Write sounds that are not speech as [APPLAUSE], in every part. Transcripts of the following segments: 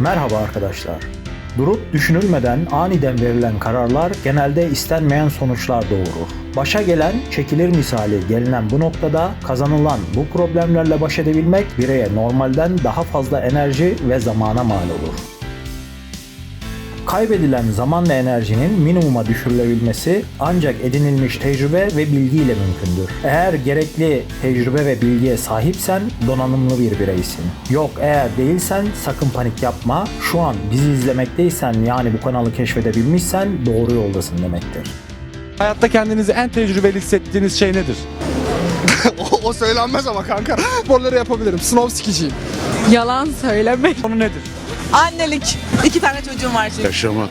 Merhaba arkadaşlar. Durup düşünülmeden aniden verilen kararlar genelde istenmeyen sonuçlar doğurur. Başa gelen çekilir misali gelinen bu noktada kazanılan bu problemlerle baş edebilmek bireye normalden daha fazla enerji ve zamana mal olur. Kaybedilen zaman ve enerjinin minimuma düşürülebilmesi ancak edinilmiş tecrübe ve bilgiyle mümkündür. Eğer gerekli tecrübe ve bilgiye sahipsen donanımlı bir bireysin. Yok eğer değilsen sakın panik yapma. Şu an bizi izlemekteysen yani bu kanalı keşfedebilmişsen doğru yoldasın demektir. Hayatta kendinizi en tecrübeli hissettiğiniz şey nedir? [LAUGHS] o, o söylenmez ama kanka. Sporları yapabilirim. Sınav sikiciyim. Yalan söylemek. Konu nedir? Annelik. İki tane çocuğum var şimdi. Yaşamak.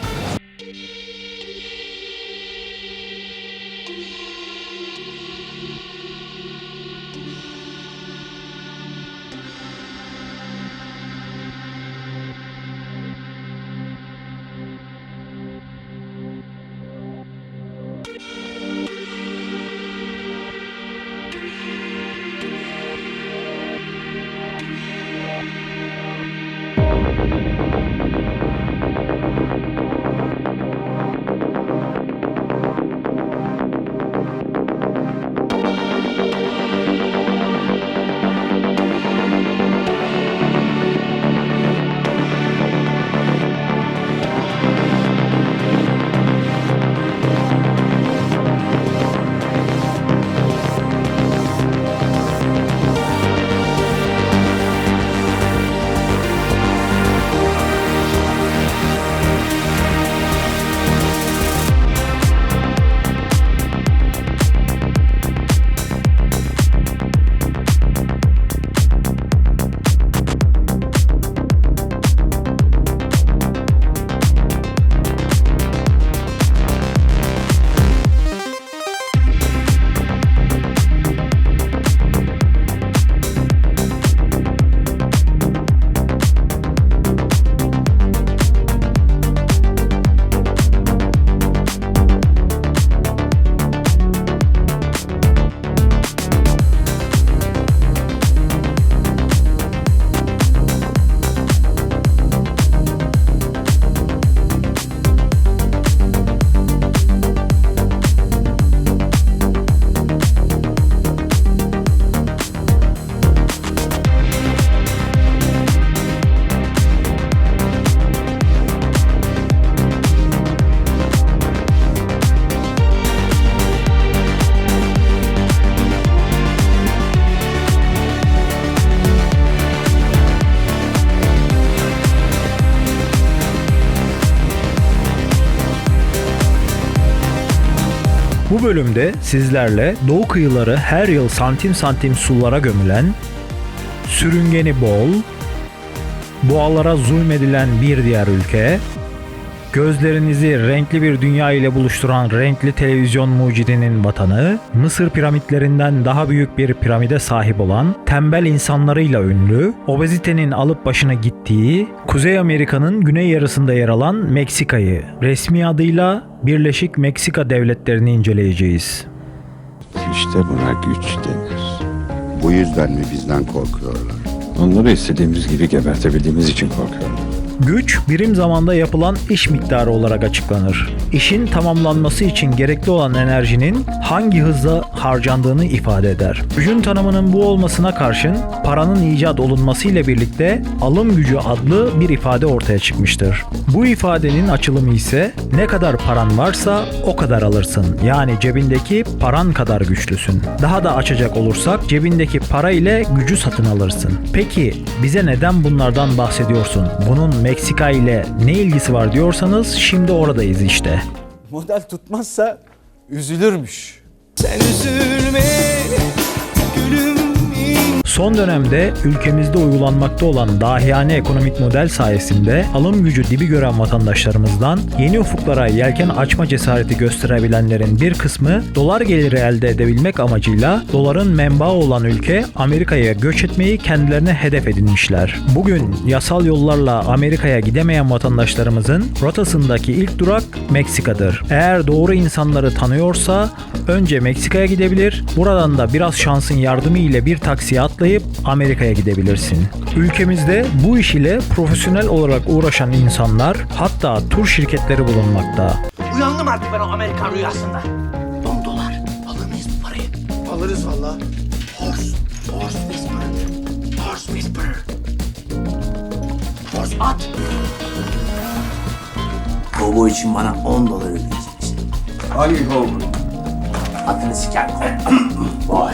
Bu bölümde sizlerle doğu kıyıları her yıl santim santim sulara gömülen, sürüngeni bol, boğalara zulmedilen bir diğer ülke, gözlerinizi renkli bir dünya ile buluşturan renkli televizyon mucidinin vatanı, Mısır piramitlerinden daha büyük bir piramide sahip olan, tembel insanlarıyla ünlü, obezitenin alıp başına gittiği, Kuzey Amerika'nın güney yarısında yer alan Meksika'yı, resmi adıyla Birleşik Meksika Devletleri'ni inceleyeceğiz. İşte buna güç denir. Bu yüzden mi bizden korkuyorlar? Onları istediğimiz gibi gebertebildiğimiz için korkuyorum. Güç, birim zamanda yapılan iş miktarı olarak açıklanır. İşin tamamlanması için gerekli olan enerjinin hangi hızla harcandığını ifade eder. Gücün tanımının bu olmasına karşın paranın icat olunması ile birlikte alım gücü adlı bir ifade ortaya çıkmıştır. Bu ifadenin açılımı ise ne kadar paran varsa o kadar alırsın. Yani cebindeki paran kadar güçlüsün. Daha da açacak olursak cebindeki para ile gücü satın alırsın. Peki bize neden bunlardan bahsediyorsun? Bunun Meksika ile ne ilgisi var diyorsanız şimdi oradayız işte. Model tutmazsa üzülürmüş. Son dönemde ülkemizde uygulanmakta olan dahiyane ekonomik model sayesinde alım gücü dibi gören vatandaşlarımızdan yeni ufuklara yelken açma cesareti gösterebilenlerin bir kısmı dolar geliri elde edebilmek amacıyla doların menbaı olan ülke Amerika'ya göç etmeyi kendilerine hedef edinmişler. Bugün yasal yollarla Amerika'ya gidemeyen vatandaşlarımızın rotasındaki ilk durak Meksika'dır. Eğer doğru insanları tanıyorsa önce Meksika'ya gidebilir, buradan da biraz şansın yardımı ile bir taksiye atlayıp Amerika'ya gidebilirsin. Ülkemizde bu iş ile profesyonel olarak uğraşan insanlar hatta tur şirketleri bulunmakta. Uyandım artık ben o Amerikan rüyasında. 10 dolar. Alır mıyız bu parayı? Alırız valla. Horse. Horse whisperer. Horse whisperer. Horse at. Kovboy için bana 10 dolar ödeyeceksin. Hangi kovboy? Atını siker. [CLEARS THROAT] Vay.